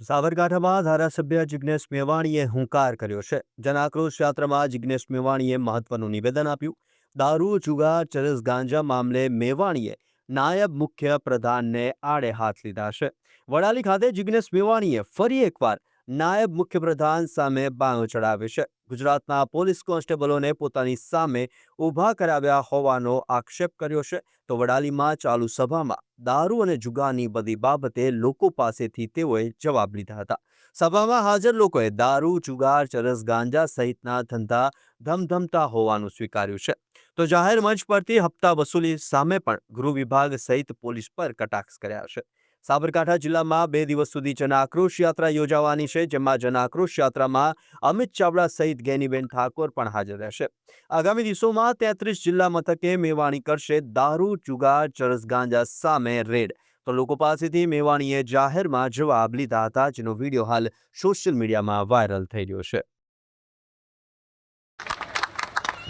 સાબરકાંઠામાં ધારાસભ્ય જિજ્ઞેશ મેવાણીએ હુંકાર કર્યો છે. જનાક્રોશ યાત્રામાં જિજ્ઞેશ મેવાણીએ મહત્વનું નિવેદન આપ્યું. દારૂ જુગા ચરસ ગાંજા મામલે મેવાણીએ નાયબ મુખ્ય પ્રધાનને આડે હાથ લીધા છે. વડાલી ખાતે જિજ્ઞેશ મેવાણીએ ફરી એકવાર નાયબ મુખ્યપ્રધાન સામે બાંગ ચડાવ્યો છે. ગુજરાતના પોલીસ કોન્સ્ટેબલોને પોતાની સામે ઊભા કરાવ્યા હોવાનો આક્ષેપ કર્યો છે. તો વડાલીમાં ચાલુ સભામાં દારૂ અને જુગારની બધી બાબતે લોકો પાસેથી તેઓએ જવાબ લીધા હતા. સભામાં હાજર લોકોએ દારૂ, જુગાર, ચરસ, ગાંજા સહિતના ધંધા ધમધમતા હોવાનું સ્વીકાર્યું છે. તો જાહેર મંચ પરથી હપ્તા વસૂલી સામે પણ ગૃહ વિભાગ સહિત પોલીસ પર કટાક્ષ કર્યા છે. સાબરકાંઠા જિલ્લામાં બે દિવસ સુધી જન આક્રોશ યાત્રા યોજાવાની છે, જેમાં જન આક્રોશ યાત્રામાં અમિત ચાવડા સહિત ગેનીબેન ઠાકોર પણ હાજર રહેશે. આગામી દિવસોમાં તેત્રીસ જિલ્લા મથકે મેવાણી કરશે દારૂ ચુગા ચરસ ગાંજા સામે રેડ. તો લોકો પાસેથી મેવાણીએ જાહેરમાં જવાબ લીધા હતા, જેનો વીડિયો હાલ સોશિયલ મીડિયામાં વાયરલ થઈ રહ્યો છે.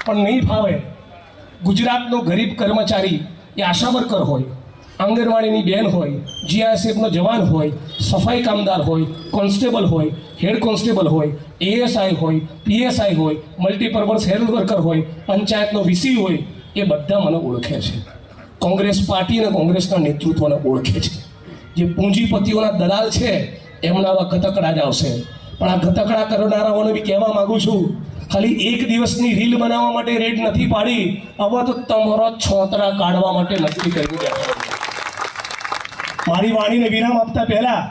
પણ નહીં ફાવે. ગુજરાતનો ગરીબ કર્મચારી એ આશા વર્કર હોય. આંગણવાડીની બેન હોય, જીઆરસીએફનો જવાન હોય, સફાઈ કામદાર હોય, કોન્સ્ટેબલ હોય, હેડ કોન્સ્ટેબલ હોય, એએસઆઈ હોય, પીએસઆઈ હોય, મલ્ટીપર્પઝ હેલ્થ વર્કર હોય, પંચાયતનો વીસી હોય, એ બધા મને ઓળખે છે. કોંગ્રેસ પાર્ટી અને કોંગ્રેસના નેતૃત્વને ઓળખે છે. જે પૂંજીપતિઓના દલાલ છે, એમના આવા ગતકડા જ આવશે. પણ આ ગતકડા કરનારાઓને બી કહેવા માંગુ છું, ખાલી એક દિવસની રીલ બનાવવા માટે રેડ નથી પાડી હવે તો તમારો છોતરા કાઢવા માટે નક્કી કર્યું મારી વાણીને વિરામ આપતા પહેલા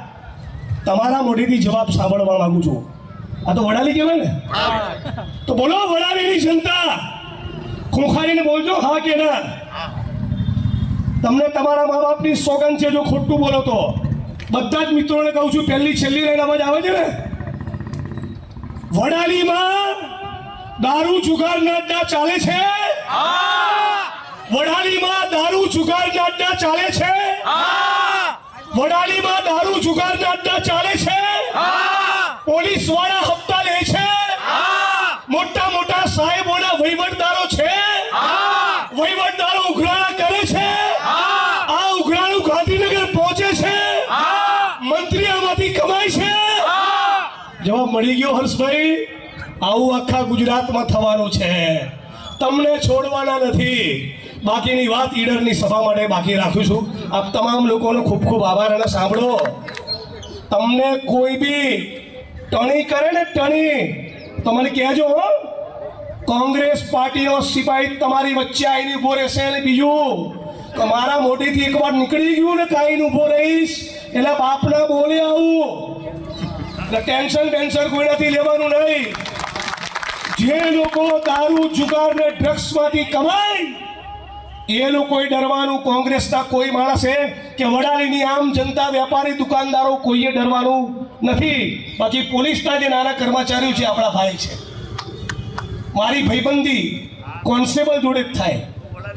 તમારા મોઢેથી જવાબ સાંભળવા માંગુ છું. આ તો વડાલી કહેવાય ને? તો બોલો વડાલીની જનતા. ખોખારીને બોલજો હા કે ના? તમને તમારા મા બાપની સોગંદ છે જો ખોટું બોલો તો. બધા જ મિત્રોને કહું છું પહેલી છેલ્લી લાઈન અવાજ આવે છે ને? વડાલીમાં દારૂ જુગાર અડ્ડા ચાલે છે? વડાલીમાં દારૂ જુગાર અડ્ડા ચાલે છે? વડાલીમાં દારૂ જુગાર અડ્ડા ચાલે છે? પોલીસવાળા હપ્તા લે છે? મોટા મોટા સાહેબોના વહીવટદારો છે? વહીવટદારો ઉઘરાણા કરે છે? આ ઉઘરાણું ગાંધીનગર પહોંચે છે? મંત્રી આમાંથી કમાય છે? જવાબ મળી ગયો હર્ષભાઈ. આવું આખા ગુજરાતમાં થવાનું છે. તમને છોડવાના નથી. બાકીની વાત ઈડરની સભા માટે બાકી રાખું છું. આપ તમામ લોકોનો ખૂબ ખૂબ આભાર અને સાંભળો. તમને કોઈ બી ટણી કરે ને ટણી તો મને કહેજો કોંગ્રેસ પાર્ટીનો સિપાહી તમારી વચ્ચે આવીને ઊભો રહેશે અને બીજું મારા મોઢેથી એકવાર નીકળી ગયું ને કાંઈ ઊભો રહીશ, એટલે બાપના બોલે આવું. એટલે ટેન્શન ટેન્શન કોઈ નથી લેવાનું નહીં. જે લોકો દારૂ, જુગાર ને ડ્રગ્સમાંથી કમાય એ લોકોએ ડરવાનું. કોંગ્રેસના કોઈ માણસે કે વડાલીની આમ જનતા વેપારી દુકાનદારો કોઈએ ડરવાનું નથી. બાકી પોલીસના જે નાના કર્મચારીઓ છે, આપણા ભાઈ છે. મારી ભાઈબંધી કોન્સ્ટેબલ જોડે જ થાય.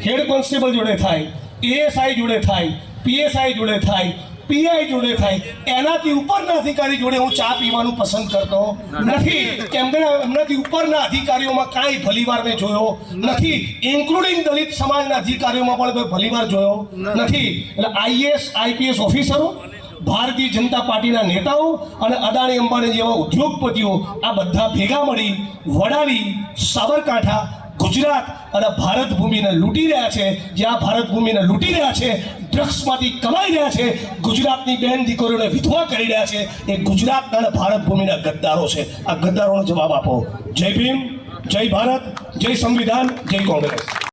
હેડ કોન્સ્ટેબલ જોડે થાય. એએસઆઈ જોડે થાય. પીએસઆઈ જોડે થાય. પીઆઈ જોડે થાય. એનાથી ઉપરના અધિકારી જોડે હું ચા પીવાનું પસંદ કરતો નથી. કેમ એમનાથી ઉપરના અધિકારીઓમાં કાંઈ ભલીવાર મેં જોયો નથી. ઇન્ક્લુડિંગ દલિત સમાજના અધિકારીઓમાં પણ મેં ભલીવાર જોયો નથી. એટલે આઈએએસ, આઈપીએસ ઓફિસરો, ભારતીય જનતા પાર્ટીના નેતાઓ અને અદાણી અંબાણી જેવા ઉદ્યોગપતિઓ આ બધા ભેગા મળી, વડાલી, સાબરકાંઠા ગુજરાત અને ભારત ભૂમિને લૂંટી રહ્યા છે. જ્યાં ભારત ભૂમિને લૂંટી રહ્યા છે, ડ્રગ્સમાંથી કમાઈ રહ્યા છે, ગુજરાતની બેન દીકરીઓને વિધવા કરી રહ્યા છે. એ ગુજરાત અને ભારત ભૂમિના ગદ્દારો છે. આ ગદ્દારોનો જવાબ આપો. જય ભીમ, જય ભારત, જય સંવિધાન, જય કોંગ્રેસ.